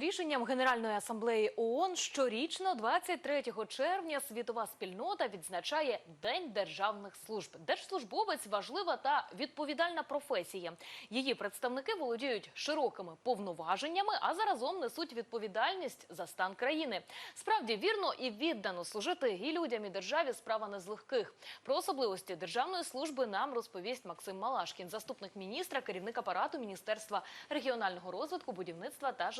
рішенням Генеральної асамблеї ООН щорічно 23 червня світова спільнота відзначає День державних служб. Держслужбовець важлива та відповідальна професія. Її представники володіють широкими повноваженнями, а заразом несуть відповідальність за стан країни. Справді вірно і віддано служити і людям, і державі справа не з легких. Про особливості державної служби нам розповість Максим Малашкін, заступник міністра, керівник апарату Міністерства регіонального розвитку, будівництва та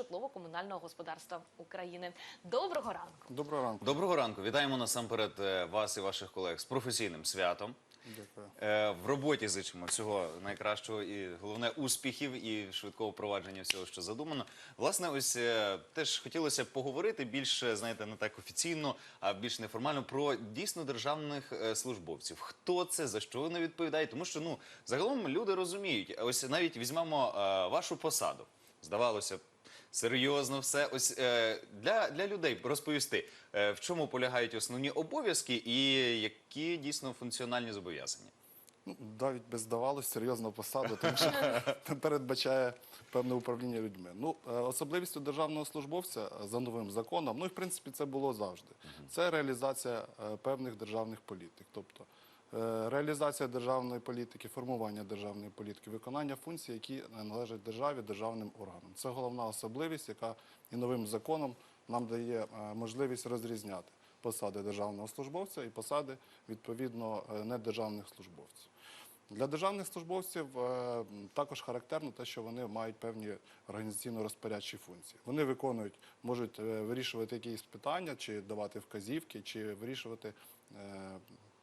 житлово-комунального господарства України. Доброго ранку. Доброго ранку. Доброго ранку. Вітаємо насамперед е, вас і ваших колег з професійним святом. Дякую. Е, В роботі зичимо всього найкращого і головне успіхів і швидкого впровадження всього, що задумано. Власне, ось е, теж хотілося поговорити більш, е, знаєте, не так офіційно, а більш неформально про дійсно державних службовців. Хто це, за що вони відповідають? Тому що ну загалом люди розуміють. Ось навіть візьмемо вашу посаду. Здавалося б. Серйозно, все ось е, для, для людей розповісти, е, в чому полягають основні обов'язки і які дійсно функціональні зобов'язання. Ну, навіть би здавалось, серйозна посада, тому що передбачає певне управління людьми. Ну, е, особливістю державного службовця е, за новим законом, ну і в принципі це було завжди. Це реалізація е, певних державних політик. Тобто реалізація державної політики, формування державної політики, виконання функцій, які належать державі, державним органам. Це головна особливість, яка і новим законом нам дає е, можливість розрізняти посади державного службовця і посади відповідно е, недержавних службовців. Для державних службовців е, також характерно те, що вони мають певні організаційно-розпорядчі функції. Вони виконують, можуть е, вирішувати якісь питання, чи давати вказівки, чи вирішувати, е,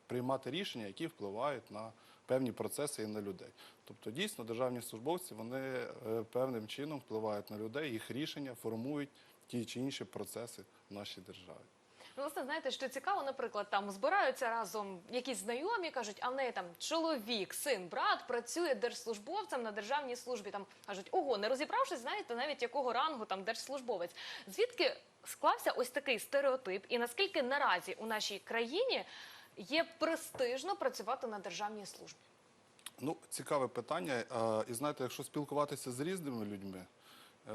приймати рішення, які впливають на певні процеси і на людей. Тобто, дійсно, державні службовці вони е, певним чином впливають на людей, їх рішення формують ті чи інші процеси в нашій державі. Ну, власне, знаєте, що цікаво, наприклад, там збираються разом якісь знайомі, кажуть, а в неї там чоловік, син, брат працює держслужбовцем на державній службі. Там кажуть, ого, не розібравшись, знаєте, навіть якого рангу там держслужбовець. Звідки склався ось такий стереотип, і наскільки наразі у нашій країні є престижно працювати на державній службі? Ну, цікаве питання. Е, І знаєте, якщо спілкуватися з різними людьми,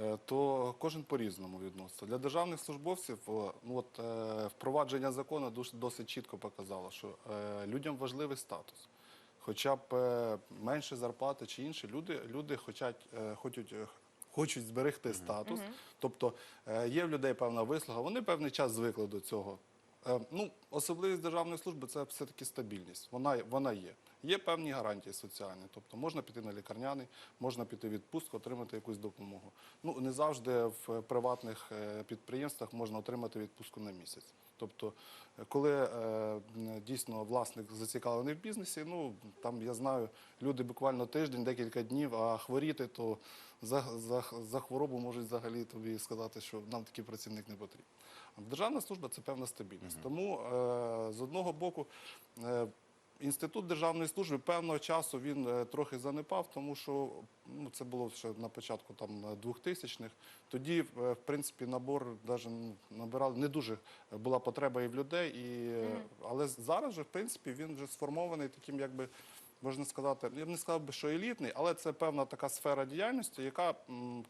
е, то кожен по-різному відноситься. Для державних службовців ну, от, е, впровадження закону досить чітко показало, що е, людям важливий статус. Хоча б е, менше зарплати чи інше, люди, люди хочуть, е, хочуть, е, хочуть зберегти статус. Тобто е, є в людей певна вислуга, вони певний час звикли до цього. Е, Ну, особливість державної служби це все-таки стабільність. Вона, вона є. Є певні гарантії соціальні. Тобто можна піти на лікарняний, можна піти в відпустку, отримати якусь допомогу. Ну, не завжди в приватних е, підприємствах можна отримати відпустку на місяць. Тобто, е, коли дійсно власник зацікавлений в бізнесі, ну там я знаю, люди буквально тиждень, декілька днів, а хворіти, то за, за, за хворобу можуть взагалі тобі сказати, що нам такий працівник не потрібен. Державна служба це певна стабільність. Тому е, з одного боку. Е, Інститут державної служби певного часу він е, трохи занепав, тому що ну, це було ще на початку там 2000-х. Тоді, е, в принципі, набор даже ну, набирали не дуже була потреба і в людей, і, але зараз же, в принципі, він вже сформований таким, якби можна сказати, я б не сказав би, що елітний, але це певна така сфера діяльності, яка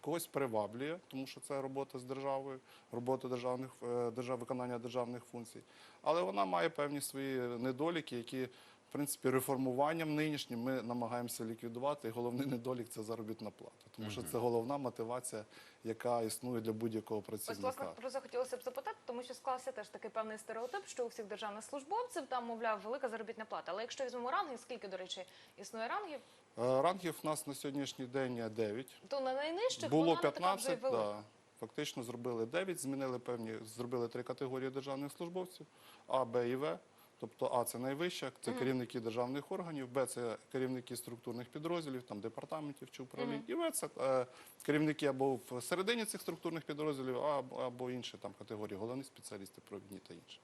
когось приваблює, тому що це робота з державою, робота державних е, держав, виконання державних функцій. Але вона має певні свої недоліки, які в принципі, реформуванням нинішнім ми намагаємося ліквідувати. І головний недолік це заробітна плата, тому що це головна мотивація, яка існує для будь-якого Ось власне працівника. про це хотілося б запитати, тому що склався теж такий певний стереотип, що у всіх державних службовців там, мовляв, велика заробітна плата. Але якщо візьмемо ранги, скільки, до речі, існує рангів, Е, Рангів у нас на сьогоднішній день 9. то на найнижчих Було вона така вже 15, велика. да. фактично зробили 9, змінили певні, зробили три категорії державних службовців: А, Б і В. Тобто А це найвища, це керівники державних органів, Б це керівники структурних підрозділів, там департаментів чи управлінь, і В це е, керівники або в середині цих структурних підрозділів, або, або інші там категорії, головні спеціалісти, провідні та інші.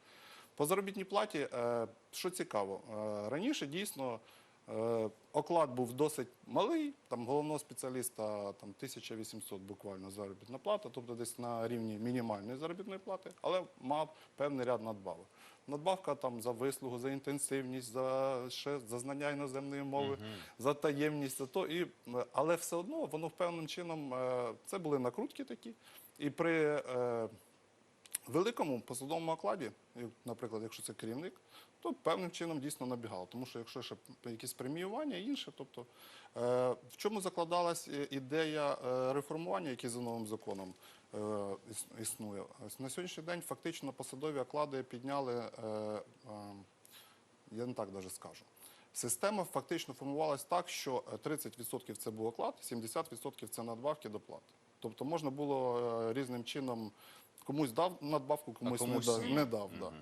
По заробітній платі, е, що цікаво, е, раніше дійсно оклад був досить малий, там головного спеціаліста там 1800 буквально заробітна плата, тобто десь на рівні мінімальної заробітної плати, але мав певний ряд надбавок. Надбавка там за вислугу, за інтенсивність, за ще за знання іноземної мови, за таємність, за то і е, але все одно воно певним чином е, це були накрутки такі. І при е, великому посадовому окладі, наприклад, якщо це керівник, то певним чином дійсно набігало. Тому що якщо ще якісь преміювання і інше, тобто е, в чому закладалась е, ідея е, реформування, яке за новим законом існує? На сьогоднішній день фактично посадові оклади підняли, я не так навіть скажу. Система фактично формувалась так, що е, 30% це був оклад, 70% це надбавки до плати. Тобто можна було різним чином комусь дав надбавку, комусь, комусь не, да- ні. не дав. Да.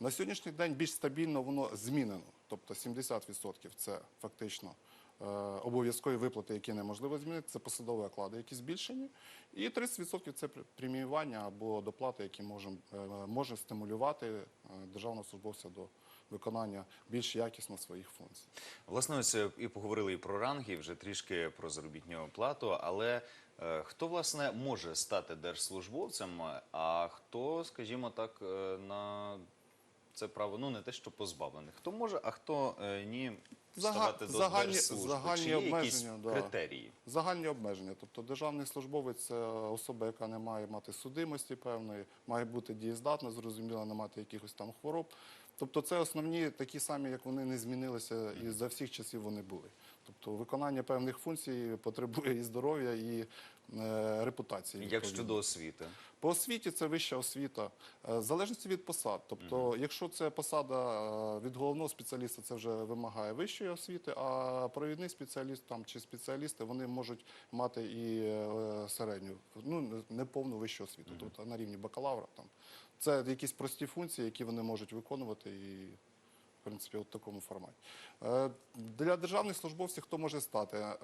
На сьогоднішній день більш стабільно воно змінено. Тобто 70% це фактично е, обов'язкові виплати, які неможливо змінити, це посадові оклади, які збільшені, і 30% це преміювання або доплати, які можем, е, може стимулювати е, державного службовця до виконання більш якісно своїх функцій. Власне, ось е, і поговорили і про ранги, і вже трішки про заробітну плату. Але хто власне може стати держслужбовцем, а хто, скажімо так, е, на це право ну не те, що позбавлений. Хто може, а хто е, ні Зага- до держслужби? загальні Чи є якісь обмеження, да. критерії? Загальні обмеження. Тобто державний службовець це особа, яка не має мати судимості певної, має бути дієздатна, зрозуміло, не мати якихось там хвороб. Тобто це основні такі самі, як вони не змінилися і за всіх часів вони були. Тобто виконання певних функцій потребує і здоров'я, і е, репутації. Як відповідно. щодо освіти? По освіті це вища освіта, Е, в залежності від посад. Тобто, якщо це посада е, від головного спеціаліста, це вже вимагає вищої освіти, а провідний спеціаліст там чи спеціалісти вони можуть мати і середню, ну не повну вищу освіту, тобто на рівні бакалавра. Там це якісь прості функції, які вони можуть виконувати і. Принципі, от такому форматі. Е, Для державних службовців хто може стати? Е,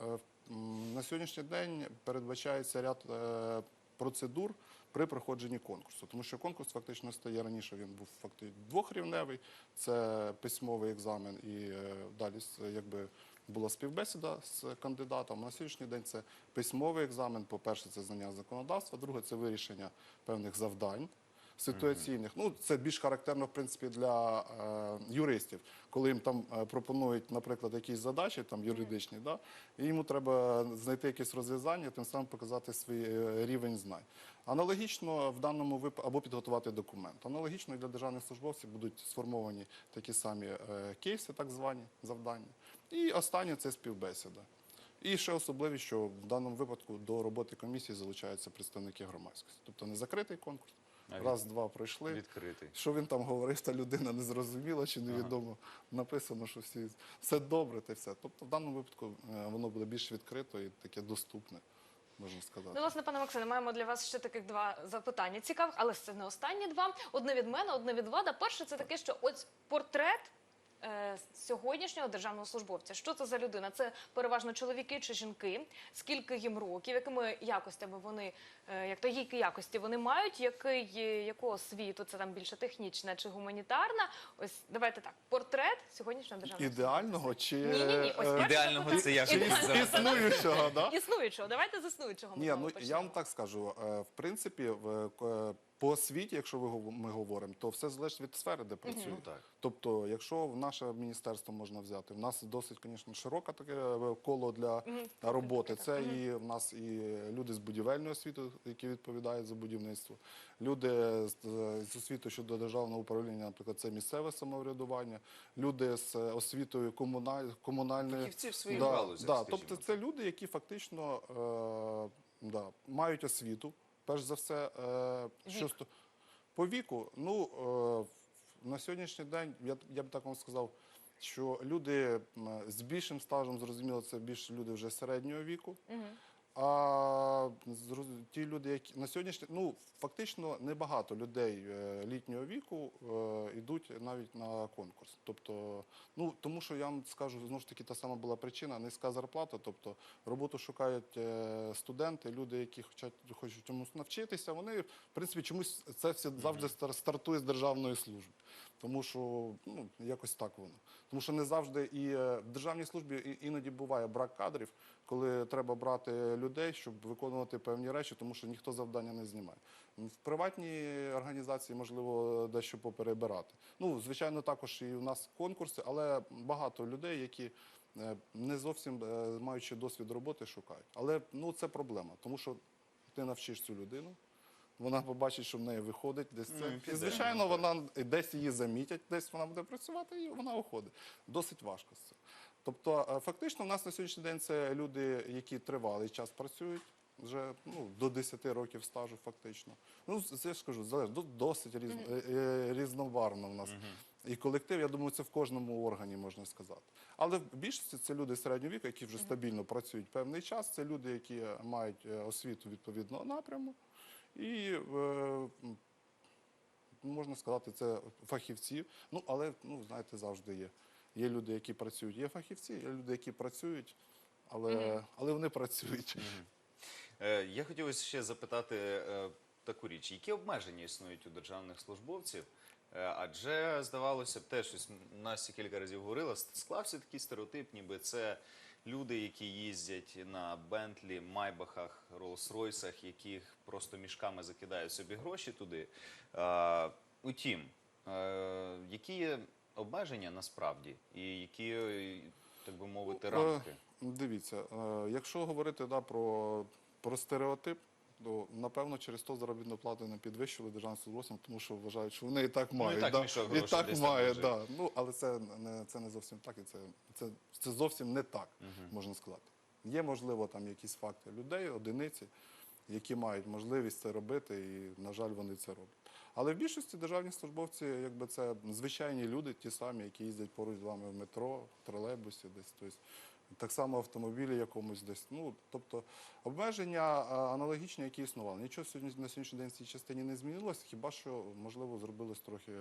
На сьогоднішній день передбачається ряд е, процедур при проходженні конкурсу. Тому що конкурс фактично стає раніше, він був фактично двохрівневий, це письмовий екзамен і далі якби була співбесіда з кандидатом. На сьогоднішній день це письмовий екзамен. По-перше, це знання законодавства, друге це вирішення певних завдань ситуаційних. Ну, це більш характерно, в принципі, для е, юристів, коли їм там е, пропонують, наприклад, якісь задачі там юридичні, да, і йому треба знайти якесь розв'язання, тим самим показати свій е, рівень знань. Аналогічно в даному випадку або підготувати документ. Аналогічно і для державних службовців будуть сформовані такі самі е, кейси, так звані завдання. І останнє це співбесіда. І ще особливість, що в даному випадку до роботи комісії залучаються представники громадськості. Тобто не закритий конкурс, раз-два пройшли. Відкритий. Що він там говорив, та людина не зрозуміла чи невідомо. Написано, що всі все добре, та все. Тобто в даному випадку е, воно буде більш відкрито і таке доступне, можна сказати. Ну, власне, пане Максиме, маємо для вас ще таких два запитання цікавих, але це не останні два. Одне від мене, одне від влада. Перше, це таке, що ось портрет. Е, Сьогоднішнього державного службовця, що це за людина? Це переважно чоловіки чи жінки? Скільки їм років? Якими якостями вони, е, як то які якості вони мають? Який е, якого світу? Це там більше технічна чи гуманітарна? Ось давайте так. Портрет сьогоднішнього державного Ідеального чи Ні-ні-ні, ось е, Ідеального це я чи хотів іс- існуючого, да? існуючого. Давайте з існуючого. Ні, ну я вам так скажу. В принципі, в по освіті, якщо ми говоримо, то все залежить від сфери, де працює. Ну. Тобто, якщо в наше міністерство можна взяти, в нас досить, звісно, широке таке е, коло для роботи. Це і в нас і люди з будівельної освіти, які відповідають за будівництво, люди з, освітою щодо державного управління, наприклад, це місцеве самоврядування, люди з освітою комуналь, комунальної Фахівці в своїх да, галузях, да, скажімо тобто це люди, які фактично е, да, мають освіту, перш за все, е, що сто- по віку, ну е, на сьогоднішній день я, я б так вам сказав, що люди з більшим стажем, зрозуміло, це більше люди вже середнього віку. Мгм. А ті люди, які на сьогоднішній ну фактично небагато людей е, літнього віку е, йдуть навіть на конкурс. Тобто, ну тому що я вам скажу знову ж таки, та сама була причина низька зарплата. Тобто роботу шукають е, студенти, люди, які хочуть, хочуть чомусь навчитися. Вони в принципі чомусь це все завжди стар- стартує з державної служби. Тому що ну якось так воно. Тому що не завжди і в державній службі іноді буває брак кадрів, коли треба брати людей, щоб виконувати певні речі, тому що ніхто завдання не знімає. В приватній організації можливо дещо поперебирати. Ну, звичайно, також і у нас конкурси, але багато людей, які е, не зовсім е, маючи досвід роботи, шукають. Але ну це проблема, тому що ти навчиш цю людину. Вона побачить, що в неї виходить десь це. Ну, і і, звичайно, вона десь її замітять, десь вона буде працювати, і вона уходить. Досить важко з цим. Тобто, е, фактично, в нас на сьогоднішній день це люди, які тривалий час працюють. Вже ну, до 10 років стажу, фактично. Ну, це я ж кажу, залежить, до- досить різ, е, е, різнобарвно в нас. І колектив, я думаю, це в кожному органі можна сказати. Але в більшості це люди середнього віку, які вже стабільно працюють певний час. Це люди, які мають освіту відповідного напряму. І е, можна сказати, це фахівці. Ну, але ну, знаєте, завжди є. Є люди, які працюють, є фахівці, є люди, які працюють, але, але вони працюють. Е, Я хотів ось ще запитати е, таку річ: які обмеження існують у державних службовців? Е, Адже здавалося б, теж ось Настя кілька разів говорила, склався такий стереотип, ніби це люди, які їздять на Бентлі, Майбахах, Роллс-Ройсах, яких просто мішками закидають собі гроші туди. Е, Утім, е, які є обмеження насправді, і які, е, так би мовити, рамки? Е, Дивіться, е, якщо говорити да, про, про стереотип, то напевно через то заробітну плату не підвищили державним службовцям, тому що вважають, що вони і так мають. так да, і так десь має, лежить. да. Ну, але це не, це не зовсім так, і це, це, це зовсім не так, можна сказати. Є, можливо, там якісь факти людей, одиниці, які мають можливість це робити, і, на жаль, вони це роблять. Але в більшості державні службовці, якби це звичайні люди, ті самі, які їздять поруч з вами в метро, в тролейбусі, десь тобто, так само в автомобілі якомусь десь. Ну, тобто обмеження аналогічні, які існували. Нічого сьогодні на сьогоднішній день в цій частині не змінилось, хіба що, можливо, зробилось трохи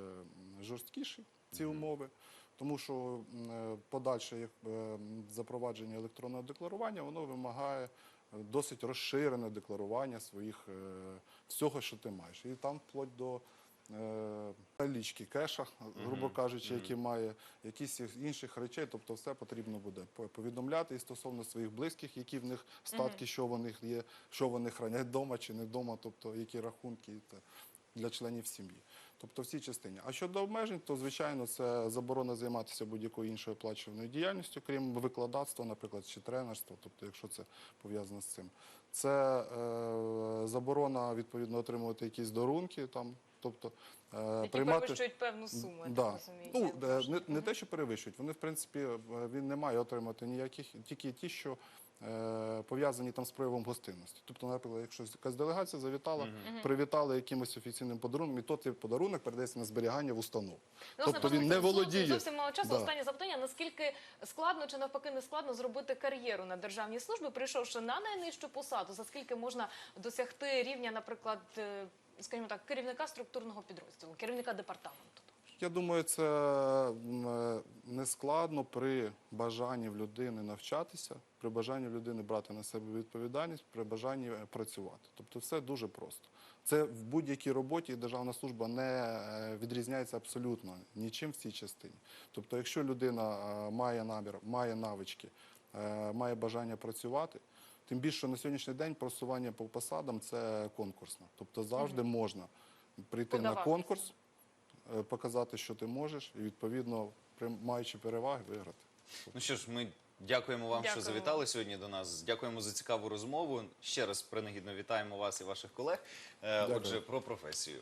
жорсткіші ці умови. Тому що е, подальше як, е, запровадження електронного декларування, воно вимагає досить розширене декларування своїх е, всього, що ти маєш. І там вплоть до е, налічки кеша, грубо кажучи, які має якісь інших речей, тобто все потрібно буде повідомляти. І стосовно своїх близьких, які в них статки, що в них є, що вони хранять вдома чи не вдома, тобто які рахунки та, для членів сім'ї. Тобто в цій частині. А щодо обмежень, то звичайно це заборона займатися будь-якою іншою оплачуваною діяльністю, крім викладацтва, наприклад, чи тренерства, тобто, якщо це пов'язано з цим. Це е, заборона відповідно отримувати якісь дарунки там. Тобто е, Які приймати перевищують певну суму, да. так розумію. Ну, е, не, не те, що перевищують. Вони, в принципі, е, він не має отримати ніяких, тільки ті, що пов'язані там з проявом гостинності. Тобто, наприклад, якщо якась делегація завітала, привітали якимось офіційним подарунком, і то цей подарунок передається на зберігання в установу. Власне, тобто він не володіє. Зовсім мало часу. Да. Останнє запитання. Наскільки складно чи навпаки не складно зробити кар'єру на державній службі, прийшовши на найнижчу посаду? За скільки можна досягти рівня, наприклад, е, скажімо так, керівника структурного підрозділу, керівника департаменту? Я думаю, це е, не складно при бажанні в людини навчатися, при бажанні в людини брати на себе відповідальність, при бажанні е, працювати. Тобто все дуже просто. Це в будь-якій роботі державна служба не е, відрізняється абсолютно нічим в цій частині. Тобто, якщо людина має намір, має навички, має бажання працювати. Тим більше на сьогоднішній день просування по посадам це конкурсне. Тобто завжди можна прийти на конкурс, показати, що ти можеш, і відповідно, маючи переваги, виграти. Ну що ж, ми дякуємо вам, що завітали сьогодні до нас. Дякуємо за цікаву розмову. Ще раз принагідно вітаємо вас і ваших колег. Е, Дякую. Отже, про професію.